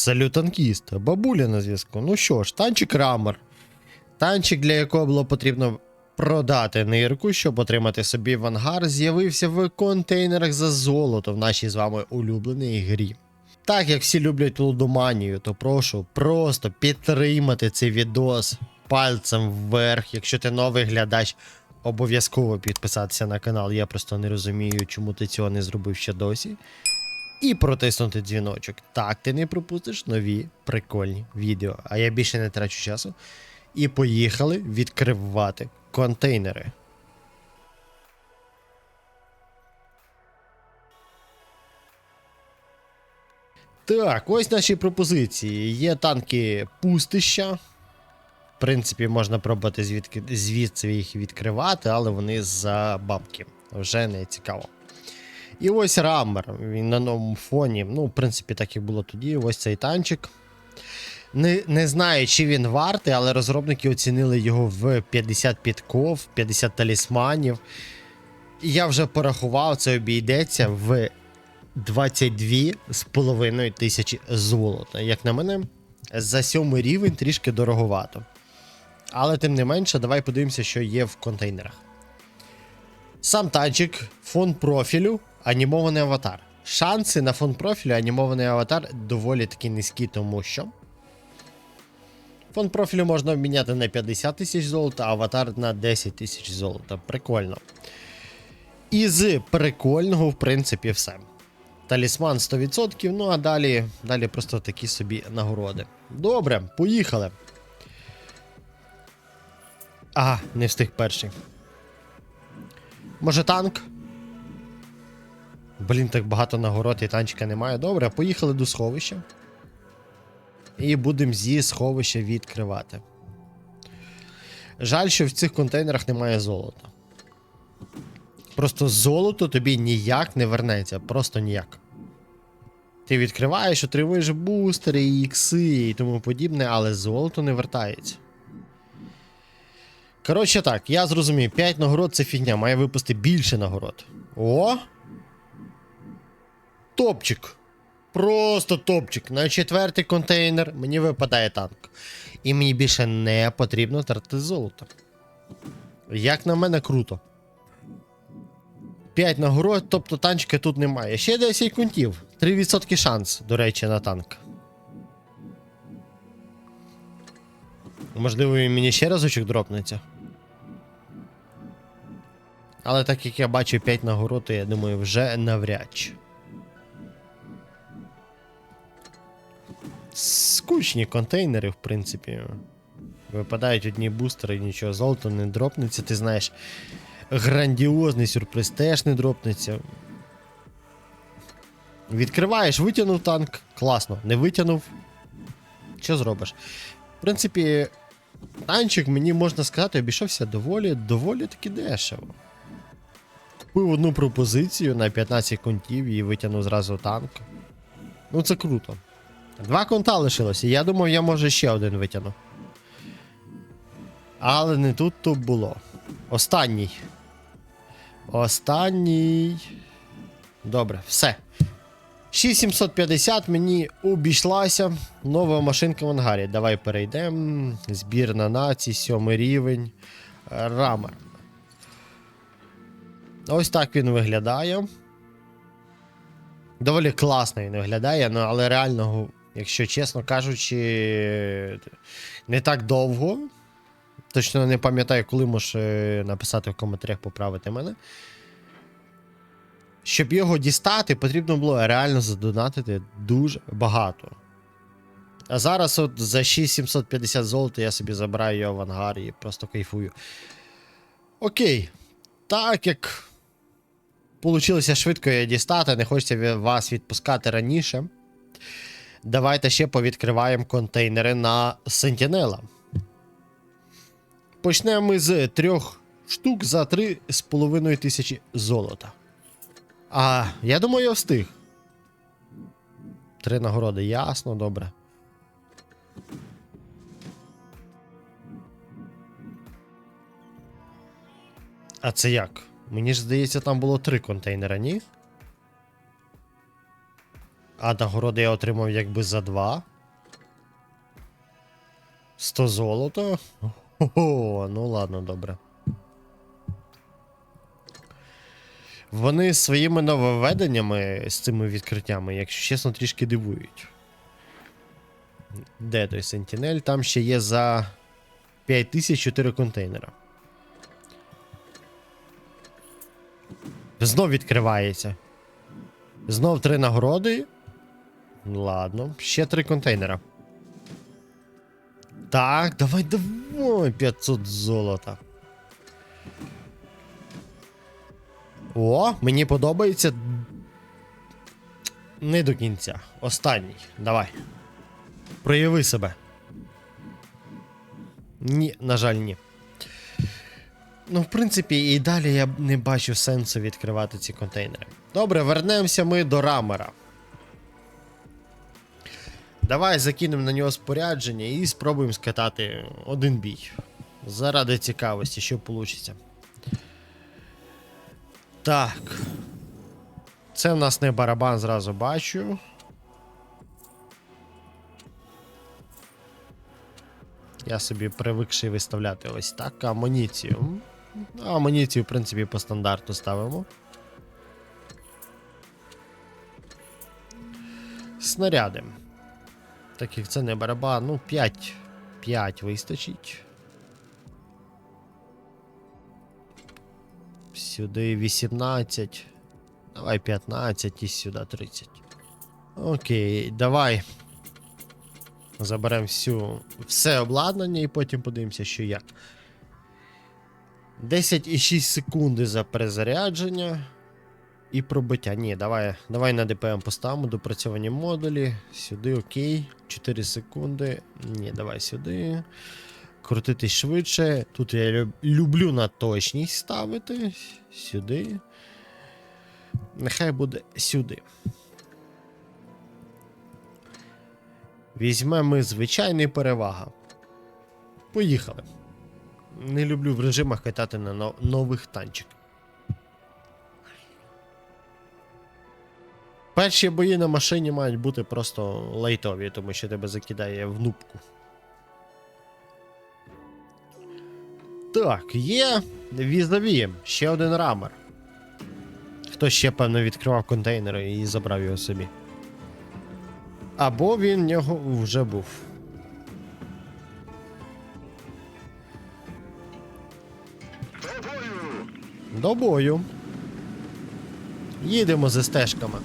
Салютанкіст, бабуля на зв'язку. Ну що ж, танчик Рамер. Танчик, для якого було потрібно продати нирку, щоб отримати собі в ангар, з'явився в контейнерах за золото в нашій з вами улюбленій грі. Так як всі люблять лудоманію, то прошу просто підтримати цей відос пальцем вверх. Якщо ти новий глядач, обов'язково підписатися на канал. Я просто не розумію, чому ти цього не зробив ще досі. І протиснути дзвіночок. Так ти не пропустиш нові прикольні відео. А я більше не трачу часу. І поїхали відкривати контейнери. Так, ось наші пропозиції. Є танки пустища. В принципі, можна пробувати звідки, звідси їх відкривати, але вони за бабки. Вже не цікаво. І ось рамер. Він на новому фоні. Ну, в принципі, так як було тоді. Ось цей танчик. Не, не знаю, чи він вартий, але розробники оцінили його в 50 підков, 50 талісманів. І я вже порахував, це обійдеться в 22,5 тисячі золота. Як на мене, за сьомий рівень трішки дороговато. Але тим не менше, давай подивимося, що є в контейнерах. Сам танчик, фон профілю, анімований аватар. Шанси на фон профілю, анімований аватар доволі таки низькі, тому що. Фон профілю можна обміняти на 50 тисяч золота, а аватар на 10 тисяч золота. Прикольно. І з прикольного, в принципі, все. Талісман 100%, ну а далі, далі просто такі собі нагороди. Добре, поїхали. Ага, не встиг перший. Може танк? Блін, так багато нагород і танчика немає. Добре, поїхали до сховища. І будемо зі сховища відкривати. Жаль, що в цих контейнерах немає золота. Просто золото тобі ніяк не вернеться, просто ніяк. Ти відкриваєш, отримуєш бустери, ікси і тому подібне, але золото не вертається. Коротше так, я зрозумів, 5 нагород це фігня, має випусти більше нагород. О! Топчик. Просто топчик. На четвертий контейнер мені випадає танк. І мені більше не потрібно тратити золото. Як на мене, круто. 5 нагород, тобто танчика тут немає. Ще 10 кунтів. 3% шанс, до речі, на танк. Можливо, він мені ще разочок дропнеться. Але так як я бачу 5 нагород, то я думаю, вже навряд чи. Скучні контейнери, в принципі. Випадають одні бустери, нічого золото не дропнеться, ти знаєш. Грандіозний сюрприз теж не дропнеться. Відкриваєш, витягнув танк. Класно, не витягнув. Що зробиш? В принципі, танчик, мені можна сказати, обійшовся доволі, доволі таки дешево. Купив одну пропозицію на 15 контів і витягнув зразу танк. Ну, це круто. Два конта лишилося. Я думав, я може ще один витягну. Але не тут то було. Останній. Останній. Добре, все. 6750 мені обійшлася. Нова машинка в ангарі. Давай перейдемо. Збірна націй, сьомий рівень. Рамер. Ось так він виглядає. Доволі класно він виглядає, ну, але реально, якщо чесно кажучи, не так довго. Точно не пам'ятаю, коли можеш написати в коментарях поправити мене. Щоб його дістати, потрібно було реально задонатити дуже багато. А зараз от за 6750 золота я собі забираю його в ангар і просто кайфую. Окей. Так як Получилося швидко її дістати, не хочеться вас відпускати раніше. Давайте ще повідкриваємо контейнери на Сентінела. Почнемо ми з трьох штук за 3,5 тисячі золота. А, я думаю, я встиг. Три нагороди, ясно, добре. А це як? Мені ж здається, там було три контейнера, ні? А нагороди я отримав якби за два. 100 золота. О, ну ладно, добре. Вони своїми нововведеннями з цими відкриттями, якщо чесно, трішки дивують. Де той Сентінель? Там ще є за 5004 контейнера. Знов відкривається. Знов три нагороди. Ладно, ще три контейнера. Так, давай, давай, 500 золота. О, мені подобається. Не до кінця. Останній. Давай. Прояви себе. Ні, на жаль, ні. Ну, в принципі, і далі я не бачу сенсу відкривати ці контейнери. Добре, вернемося ми до рамера. Давай закинемо на нього спорядження і спробуємо скатати один бій. Заради цікавості, що вийде. Так. Це в нас не барабан, зразу бачу. Я собі привикший виставляти ось так амуніцію. Ну, Амуніцію, в принципі, по стандарту ставимо. Снаряди. Так як це не барабан, ну 5. 5 вистачить. Сюди 18. Давай 15 і сюди 30. Окей, давай. Заберемо всю все обладнання і потім подивимося, що як. 10,6 секунди за перезарядження. І пробиття. Ні, давай давай на ДПМ поставимо допрацьовані модулі. Сюди, окей. 4 секунди. Ні, давай сюди. Крутитись швидше. Тут я люблю на точність ставити. Сюди. Нехай буде сюди. Візьмемо звичайний перевага. Поїхали. Не люблю в режимах катати на нових танчиках. Перші бої на машині мають бути просто лайтові, тому що тебе закидає в нубку. Так, є візові, ще один рамер. Хто ще, певно, відкривав контейнери і забрав його собі. Або він в нього вже був. До бою. Їдемо за стежками.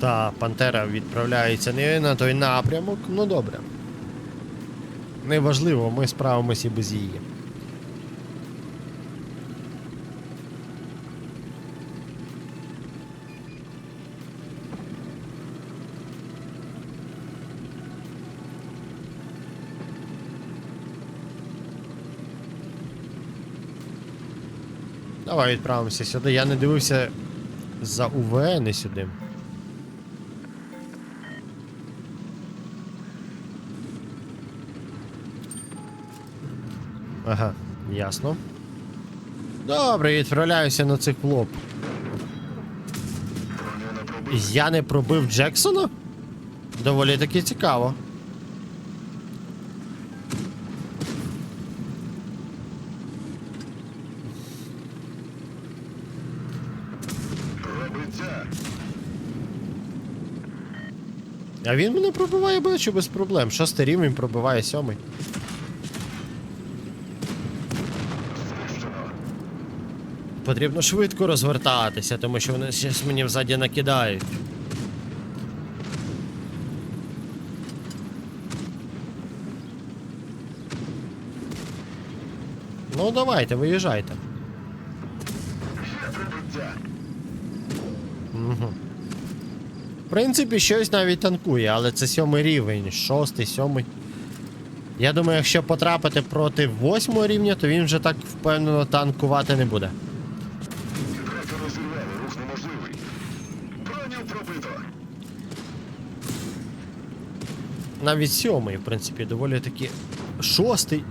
Та Пантера відправляється не на той напрямок, ну добре. Неважливо, ми справимося і без її. Давай відправимося сюди. Я не дивився за УВ, не сюди. Ага, ясно. Добре, відправляюся на цих лоб. Я не пробив Джексона? Доволі таки цікаво. А він мене пробиває, бачу, без проблем. Шостий рівень пробиває сьомий. Потрібно швидко розвертатися, тому що вони зараз мені взаді накидають. Ну, давайте, виїжджайте. Угу. В принципі, щось навіть танкує, але це сьомий рівень, шостий, сьомий. Я думаю, якщо потрапити проти восьмого рівня, то він вже так впевнено танкувати не буде. Навіть сьомий, в принципі, доволі таки шостий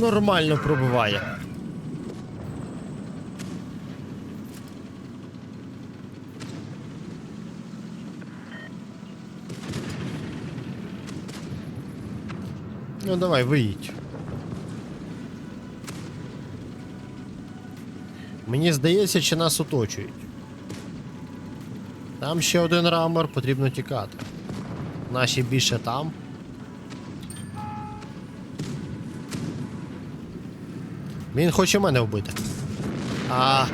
нормально пробуває. Ну давай, виїдь. Мені здається, чи нас оточують. Там ще один рамор потрібно тікати. Наші більше там. Він хоче мене вбити. А,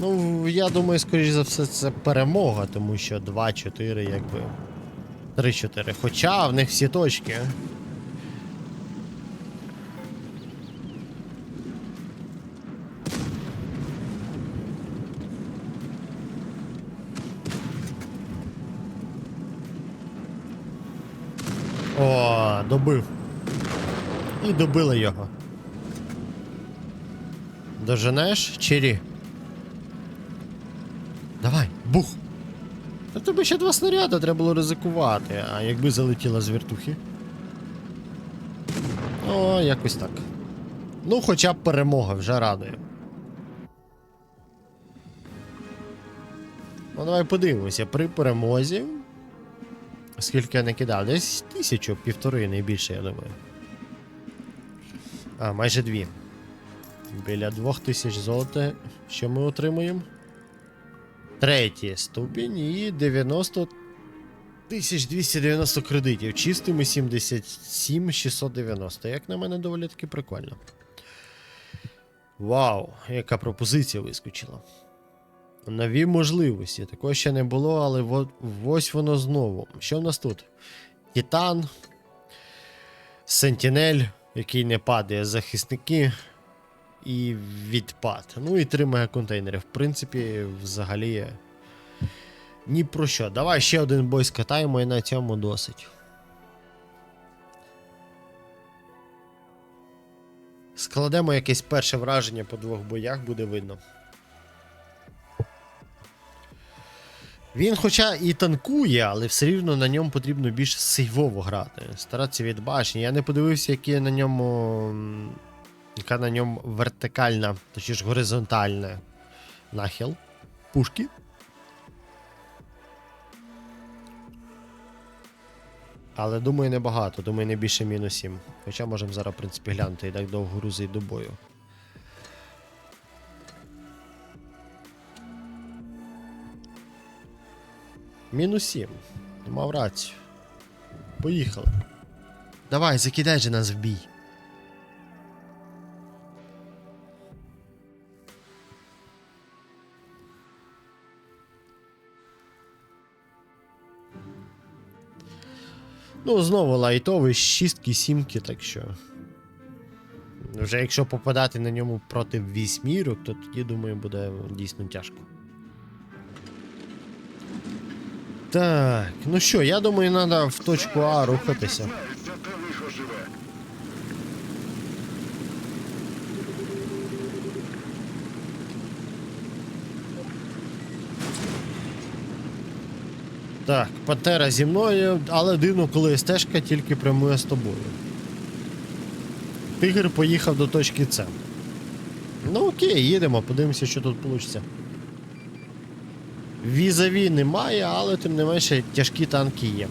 ну, я думаю, скоріш за все, це перемога, тому що 2-4, якби. 3-4. Хоча в них всі точки. О, добив. І добили його. Доженеш, Чирі? Давай, бух. Та тебе ще два снаряди треба було ризикувати, а якби залетіла з вертухи. О, якось так. Ну, хоча б перемога вже радує. Ну, давай подивимося, при перемозі. Скільки я не кидав? Десь тисячу, півтори, найбільше, я думаю. А, майже дві. Біля двох тисяч золота. Що ми отримуємо? Третій ступінь і 90 1290 кредитів. Чистими 77 690. Як на мене доволі таки прикольно. Вау, яка пропозиція вискочила. Нові можливості. Такого ще не було, але ось воно знову. Що в нас тут? Титан, Сентінель, який не падає, захисники і відпад. Ну і три мегаконтейнери. В принципі, взагалі. Ні про що. Давай ще один бой скатаємо і на цьому досить. Складемо якесь перше враження по двох боях, буде видно. Він, хоча і танкує, але все рівно на ньому потрібно більш сейвово грати. Старатися від башні. Я не подивився, які на ньому. Яка на ньому вертикальна, точніше горизонтальна нахил. Пушки. Але думаю, небагато, думаю, не більше мінус 7. Хоча можемо зараз, в принципі, глянути і так довго грузить до бою. Мінус 7. Мав рацію. Поїхали. Давай, закидай же нас в бій. Ну, знову лайтовий, шістки, сімки, так що. Вже якщо попадати на ньому проти вісьмірок, то тоді, думаю, буде дійсно тяжко. Так, ну що, я думаю, треба в точку А рухатися. Так, пантера зі мною, але дивно, коли стежка тільки прямує з тобою. Тигр поїхав до точки С. Ну окей, їдемо, подивимося, що тут вийде. Візаві немає, але тим не менше тяжкі танки є.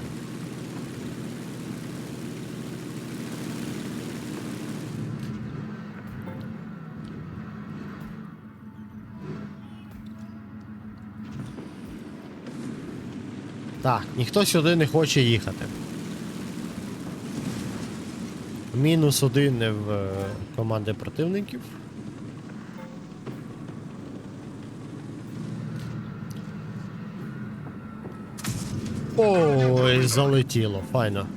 Так, ніхто сюди не хоче їхати. Мінус один в е, команди противників. Ой, залетіло, файно.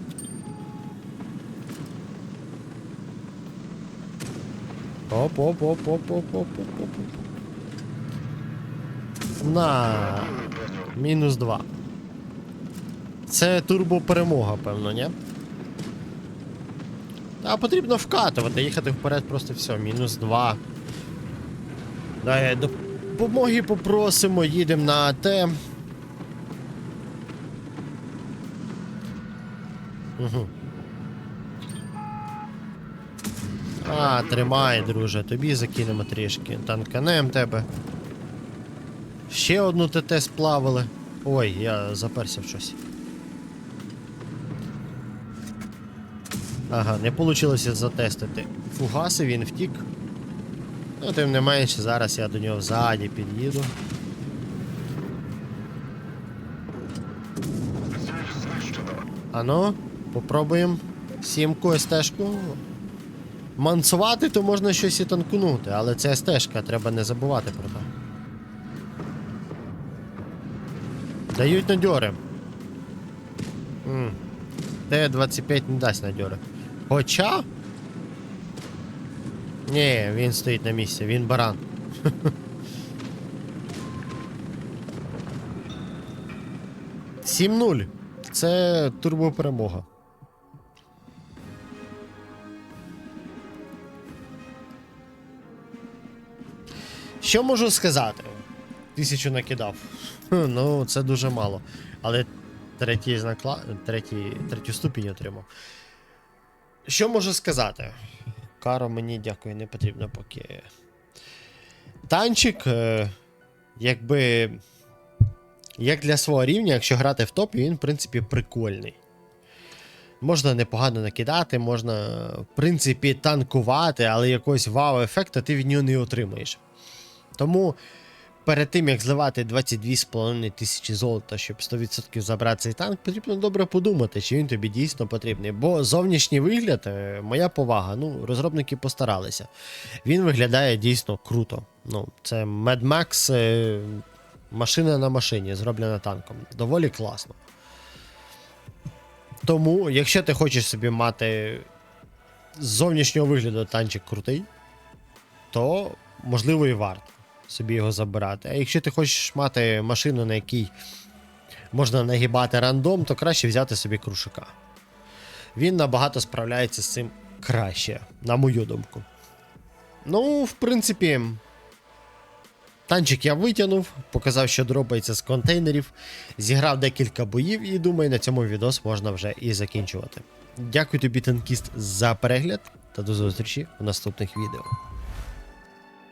Оп, оп, оп, оп, оп, оп, оп, оп. На. Мінус 2. Це турбоперемога, певно, ні? Та потрібно вкатувати, їхати вперед просто все, мінус 2. Дай допомоги попросимо, їдемо на АТ. А, тримай, друже, тобі закинемо трішки. Танканем тебе. Ще одну ТТ сплавили. Ой, я заперся в щось. Ага, не вийшло затестити. Фугаси, він втік. Ну, тим не менше, зараз я до нього ззаді під'їду. Ано, попробуємо сімку СТ-шку. Мансувати, то можна щось і танкунути, але це СТ-шка, треба не забувати про це. Дають надьори. М. Т-25 не дасть надьори. Хоча. Ні, він стоїть на місці, він баран. Сім нуль. Це турбоперемога. Що можу сказати? Тисячу накидав. Ну, це дуже мало. Але третій знакла... третій... третю ступінь отримав. Що можу сказати? Каро мені дякую, не потрібно поки. Танчик, е, якби. Як для свого рівня, якщо грати в топі, він, в принципі, прикольний. Можна непогано накидати, можна, в принципі, танкувати, але якогось вау-ефекту ти від нього не отримаєш. Тому перед тим, як зливати 22,5 тисячі золота, щоб 100% забрати цей танк, потрібно добре подумати, чи він тобі дійсно потрібний. Бо зовнішній вигляд, е, моя повага, ну, розробники постаралися. Він виглядає дійсно круто. Ну, це Mad Max, е, машина на машині, зроблена танком. Доволі класно. Тому, якщо ти хочеш собі мати з зовнішнього вигляду танчик крутий, то можливо і варто собі його забирати. А якщо ти хочеш мати машину, на якій можна нагибати рандом, то краще взяти собі крушака. Він набагато справляється з цим краще, на мою думку. Ну, в принципі, танчик я витягнув, показав, що дропається з контейнерів, зіграв декілька боїв і думаю, на цьому відос можна вже і закінчувати. Дякую тобі, танкіст, за перегляд та до зустрічі в наступних відео.